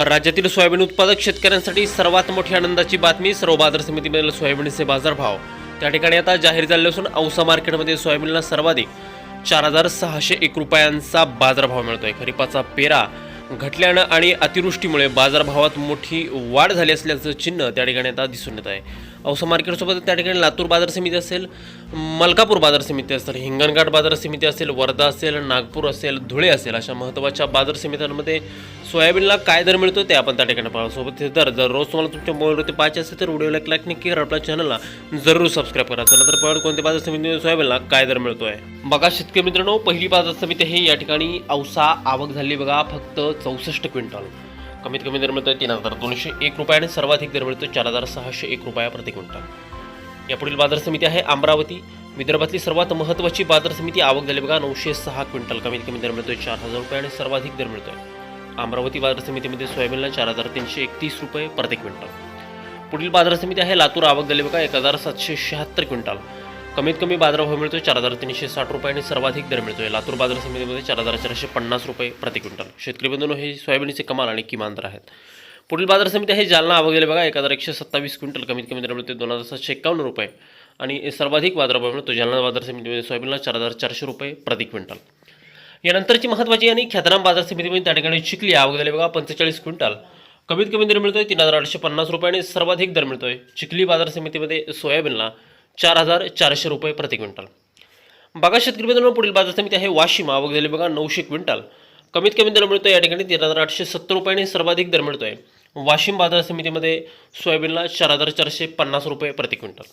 राज्यातील सोयाबीन उत्पादक शेतकऱ्यांसाठी सर्वात मोठी आनंदाची बातमी सर्व बाजार समितीमधील सोयाबीनचे बाजारभाव. त्या ठिकाणी आता जाहीर झाले असून औसा मार्केटमध्ये सोयाबीनला सर्वाधिक चार हजार सहाशे एक रुपयांचा बाजारभाव मिळतोय. खरीपाचा पेरा घटल्यानं आणि अतिवृष्टीमुळे बाजारभावात मोठी वाढ झाली असल्याचं चिन्ह त्या ठिकाणी आता दिसून येत आहे. औसा मार्केटसोबत त्या ठिकाणी लातूर बाजार समिती असेल मलकापूर बाजार समिती असेल हिंगणघाट बाजार समिती असेल वर्धा असेल नागपूर असेल धुळे असेल अशा महत्त्वाच्या बाजार समित्यांमध्ये सोयाबीनला काय दर मिळतो ते आपण त्या ठिकाणी पाहू. सोबत हे दर जर रोज तुम्हाला तुमच्या मोबाईलवरती पाहायचे असेल तर व्हिडिओला एक लाईक नक्की करा. आपल्या चॅनलला जरूर सबस्क्राईब करा. चला तर पळ कोणत्या बाजार समितीमध्ये सोयाबीनला काय दर मिळतो आहे बघा शेतकरी मित्रांनो पहिली बाजार समिती आहे या ठिकाणी औसा आवक झाली बघा फक्त चौसष्ट क्विंटल. कमीत कमी दर मिळतोय तीन हजार. दोनशे एक रुपये आणि सर्वाधिक दर मिळतोय चार हजार सहाशे एक रुपया प्रति क्विंटल. यापुढील बाजार समिती आहे अमरावती. विदर्भातली सर्वात महत्त्वाची बाजार समिती आवक झाली बघा नऊशे सहा क्विंटल. कमीत कमी दर मिळतोय चार हजार रुपये आणि सर्वाधिक दर मिळतोय. अमरावती बाजार समितीमध्ये सोयाबीनला चार हजार तीनशे एकतीस रुपये प्रति क्विंटल. पुढील बाजार समिती आहे लातूर. आवक झाली बघा एक हजार सातशे शहात्तर क्विंटल. कमीत कमी बाजारभाव मिळतोय चार हजार तीनशे साठ रुपये आणि सर्वाधिक दर मिळतोय. लातूर बाजार समितीमध्ये चार हजार चारशे पन्नास रुपये प्रति क्विंटल. शेतकरी बंधूंनो हे सोयाबीनचे कमाल आणि किमान दर आहेत. पुढील बाजार समिती आहे जालना. आवक गेले बघा एक हजार एकशे सत्तावीस क्विंटल कमीत कमी दर मिळते दोन हजार सातशे एकावन्न रुपये. आणि सर्वाधिक बाजारभाव मिळतो जालना बाजार समितीमध्ये सोयाबीनला चार हजार चारशे रुपये प्रति क्विंटल. यानंतरची महत्त्वाची आणि ख्यातनाम बाजार समितीमध्ये त्या ठिकाणी चिखली आवक बघा पंचेचाळीस क्विंटल. कमीत कमी दर मिळतोय तीन हजार आठशे पन्नास रुपये आणि सर्वाधिक दर मिळतोय. चिखली बाजार समितीमध्ये सोयाबीनला चार हजार चारशे रुपये प्रति क्विंटल. बघा शेतकरी मित्रांनो पुढील बाजार समिती आहे वाशिम आवक झाली बघा नऊशे क्विंटल. कमीत कमी दर मिळतो या ठिकाणी तीन हजार आठशे सत्तर रुपये आणि सर्वाधिक दर मिळतोय. वाशिम बाजार समितीमध्ये सोयाबीनला चार हजार चारशे पन्नास रुपये प्रति क्विंटल.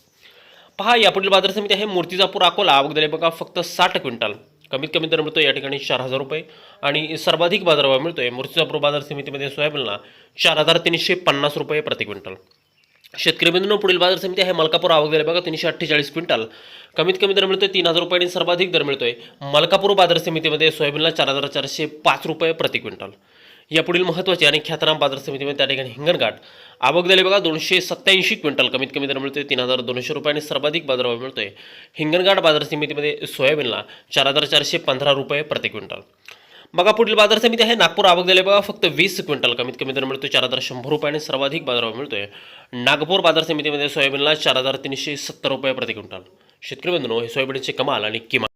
पहा यापुढील बाजार समिती आहे मूर्तिजापूर अकोला. आवक झाली बघा फक्त साठ क्विंटल. कमीत कमी दर मिळतो या ठिकाणी चार हजार रुपये. आणि सर्वाधिक बाजारभाव मिळतोय मूर्तिजापूर बाजार समितीमध्ये सोयाबीनला चार हजार तीनशे पन्नास रुपये प्रति क्विंटल. शेतकरी बंधूंनो पुढील बाजार समिती आहे मलकापूर आवक बघा तीनशे अठ्ठेचाळीस क्विंटल. कमीत कमी दर मिळतोय तीन हजार रुपये सर्वाधिक दर मिळतोय. मलकापूर बाजार समितीमध्ये सोयाबीनला चार हजार चारशे पाच रुपये प्रति क्विंटल. यापुढील महत्त्वाचे आणि ख्यातनाम बाजार समितीमध्ये त्या ठिकाणी हिंगणघाट. आवक झाली बघा दोनशे सत्त्याऐंशी क्विंटल. कमीत कमी दर मिळतोय तीन हजार दोनशे रुपये आणि सर्वाधिक बाजारभाव मिळतोय. हिंगणघाट बाजार समितीमध्ये सोयाबीनला चार हजार चारशे पंधरा रुपये प्रति क्विंटल. बघा पुढील बाजार समिती आहे. नागपूर आवक झाली बघा फक्त वीस क्विंटल कमीत कमी दर मिळतो चार हजार शंभर रुपये आणि सर्वाधिक बाजारभाव मिळतोय. नागपूर बाजार समितीमध्ये सोयाबीनला चार हजार तीनशे सत्तर रुपये प्रति क्विंटल. शेतकरी बंधनो हे सोयाबीनचे कमाल आणि किमान